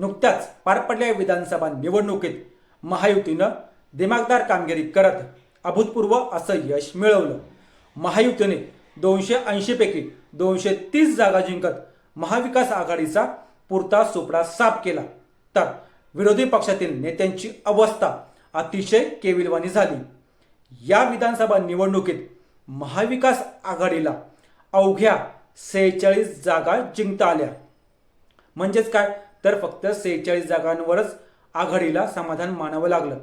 नुकत्याच पार पडलेल्या विधानसभा निवडणुकीत महायुतीनं दिमागदार कामगिरी करत अभूतपूर्व असं यश मिळवलं. महायुतीने दोनशे ऐंशीपैकी दोनशे तीस जागा जिंकत महाविकास आघाडीचा पुरता सुपडा साफ केला. तर विरोधी पक्षातील नेत्यांची अवस्था अतिशय केविलवाणी झाली. या विधानसभा निवडणुकीत महाविकास आघाडीला अवघ्या सेहेचाळीस जागा जिंकता आल्या. म्हणजेच काय? तर फक्त सेहेचाळीस जागांवरच आघाडीला समाधान मानावं लागलं.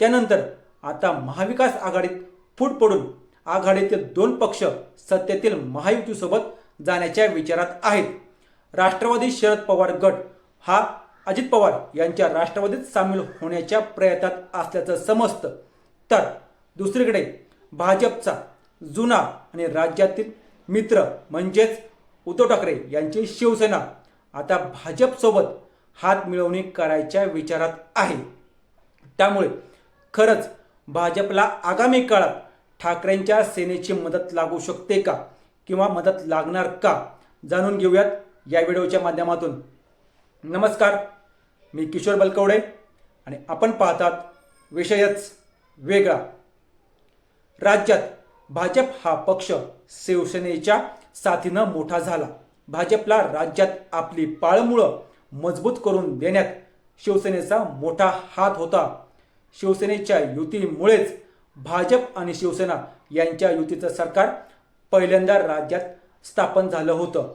त्यानंतर आता महाविकास आघाडीत फूट पडून आघाडीतील दोन पक्ष सत्तेतील महायुतीसोबत जाण्याच्या विचारात आहेत. राष्ट्रवादी शरद पवार गट हा अजित पवार यांच्या राष्ट्रवादीत सामील होण्याच्या प्रयत्नात असल्याचं समजतं. तर दुसरीकडे भाजपचा जुना आणि राज्यातील मित्र म्हणजेच उद्धव ठाकरे यांची शिवसेना आता भाजपसोबत हात मिळवणी करायच्या विचारात आहे. त्यामुळे खरंच भाजपला आगामी काळात ठाकरेंच्या सेनेची मदत लागू शकते का? किंवा मदत लागणार का? जाणून घेऊयात या व्हिडिओच्या माध्यमातून. नमस्कार मी किशोर बलकवडे आणि आपण पाहतात विषयच वेगळा. राज्यात भाजप हा पक्ष शिवसेनेच्या साथीनं मोठा झाला. भाजपला राज्यात आपली पाळमुळं मजबूत करून देण्यात शिवसेनेचा मोठा हात होता. शिवसेनेच्या युतीमुळेच भाजप आणि शिवसेना यांच्या युतीचं सरकार पहिल्यांदा राज्यात स्थापन झालं होतं.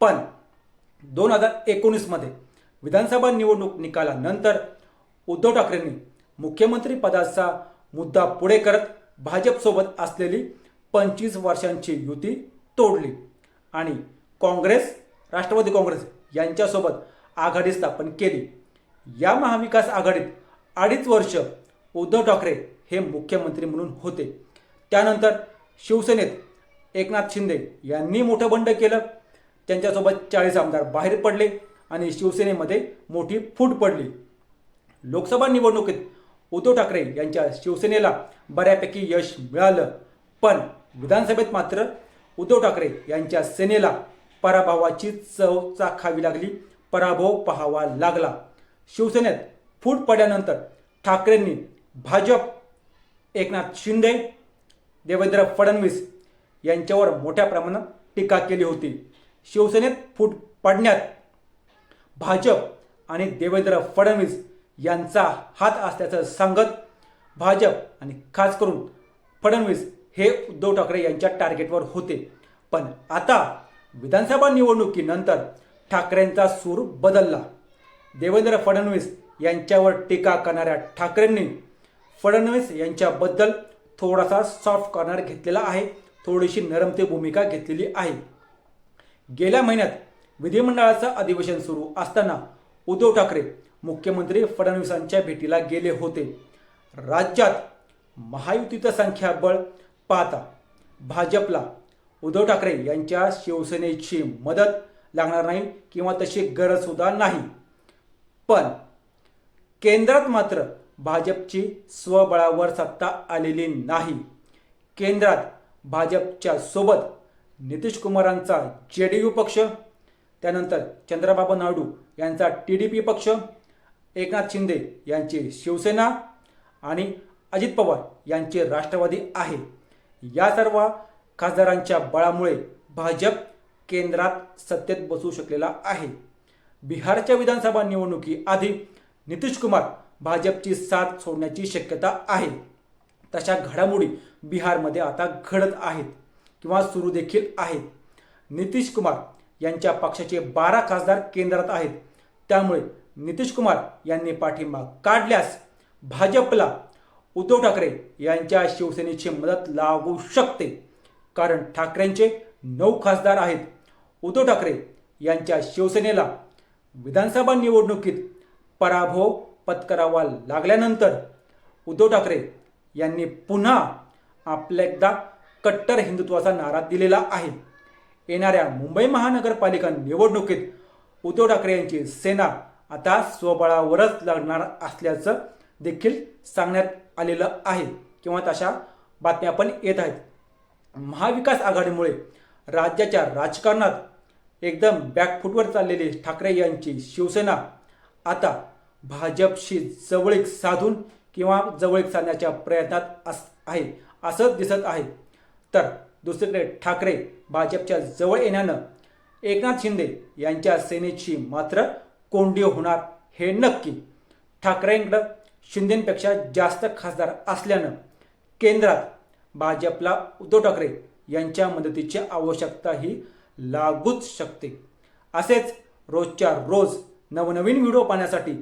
पण दोन हजार एकोणीसमध्ये विधानसभा निवडणूक निकालानंतर उद्धव ठाकरेंनी मुख्यमंत्री पदाचा मुद्दा पुढे करत भाजपसोबत असलेली पंचवीस वर्षांची युती तोडली आणि काँग्रेस राष्ट्रवादी काँग्रेस यांच्यासोबत आघाडी स्थापन केली. या महाविकास आघाडीत अडीच वर्ष उद्धव ठाकरे हे मुख्यमंत्री म्हणून होते. त्यानंतर शिवसेनेत एकनाथ शिंदे यांनी मोठं बंड केलं. त्यांच्यासोबत चाळीस आमदार बाहेर पडले आणि शिवसेनेमध्ये मोठी फूट पडली. लोकसभा निवडणुकीत उद्धव ठाकरे यांच्या शिवसेनेला बऱ्यापैकी यश मिळालं. पण विधानसभेत मात्र उद्धव ठाकरे यांच्या सेनेला पराभवाची चव चाखावी लागली. पराभव पाहावा लागला. शिवसेनेत फूट पडल्यानंतर ठाकरेंनी भाजप एकनाथ शिंदे देवेंद्र फडणवीस यांच्यावर मोठ्या प्रमाणात टीका केली होती. शिवसेनेत फूट पडण्यात भाजप आणि देवेंद्र फडणवीस यांचा हात असल्याचं सांगत भाजप आणि खास करून फडणवीस हे उद्धव ठाकरे यांच्या टार्गेटवर होते. पण आता विधानसभा निवडणुकीनंतर ठाकरेंचा सूर बदलला. देवेंद्र फडणवीस यांच्यावर टीका करणाऱ्या ठाकरेंनी फडणवीस यांच्याबद्दल थोडासा सॉफ्ट कॉर्नर घेतलेला आहे. थोडीशी नरमते भूमिका घेतलेली आहे. गेल्या महिन्यात विधिमंडळाचं अधिवेशन सुरू असताना उद्धव ठाकरे मुख्यमंत्री फडणवीसांच्या भेटीला गेले होते. राज्यात महायुतीचं संख्याबळ पाहता भाजपला उद्धव ठाकरे यांच्या शिवसेनेची मदत लागणार नाही किंवा तशी गरजसुद्धा नाही. पण केंद्रात मात्र भाजपची स्वबळावर सत्ता आलेली नाही. केंद्रात भाजपच्या सोबत नितीश कुमारांचा जे डी यू पक्ष त्यानंतर चंद्रबाबू नायडू यांचा टी डी पी पक्ष एकनाथ शिंदे यांची शिवसेना आणि अजित पवार यांचे राष्ट्रवादी आहे. या सर्व खासदारांच्या बळामुळे भाजप केंद्रात सत्तेत बसू शकलेला आहे. बिहारच्या विधानसभा निवडणुकीआधी नितीश कुमार भाजपची साथ सोडण्याची शक्यता आहे. तशा घडामोडी बिहारमध्ये आता घडत आहेत किंवा सुरू देखील आहेत. नितीश कुमार यांच्या पक्षाचे बारा खासदार केंद्रात आहेत. त्यामुळे नितीश कुमार यांनी पाठिंबा काढल्यास भाजपला उद्धव ठाकरे यांच्या शिवसेनेची मदत लागू शकते. कारण ठाकरेंचे नऊ खासदार आहेत. उद्धव ठाकरे यांच्या शिवसेनेला विधानसभा निवडणुकीत पराभव पत्करावा लागल्यानंतर उद्धव ठाकरे यांनी पुन्हा आपल्या एकदा कट्टर हिंदुत्वाचा नारा दिलेला आहे. येणाऱ्या मुंबई महानगरपालिका निवडणुकीत उद्धव ठाकरे यांची सेना आता स्वबळावरच लढणार असल्याचं देखील सांगण्यात आलेलं आहे. किंवा तशा बातम्या पण येत आहेत. महाविकास आघाडीमुळे राज्याच्या राजकारणात एकदम बॅकफुटवर चाललेली ठाकरे यांची शिवसेना आता भाजपशी जवळीक साधून किंवा जवळीक साधण्याच्या प्रयत्नात अस आहे असं दिसत आहे. तर दुसरीकडे ठाकरे भाजपच्या जवळ येण्यानं एकनाथ शिंदे यांच्या सेनेची मात्र कोंडी होणार हे नक्की ठाकरेंकडं शिंदेपेक्षा जास्त खासदार असल्यानं केंद्रात भाजपला उद्धव ठाकरे यांच्या मदतीची आवश्यकता ही लागूच शकते. असेच रोजच्या रोज नवनवीन व्हिडिओ पाहण्यासाठी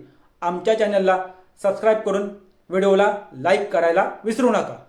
आमच्या चॅनलला सबस्क्राईब करून व्हिडिओला लाईक करायला विसरू नका.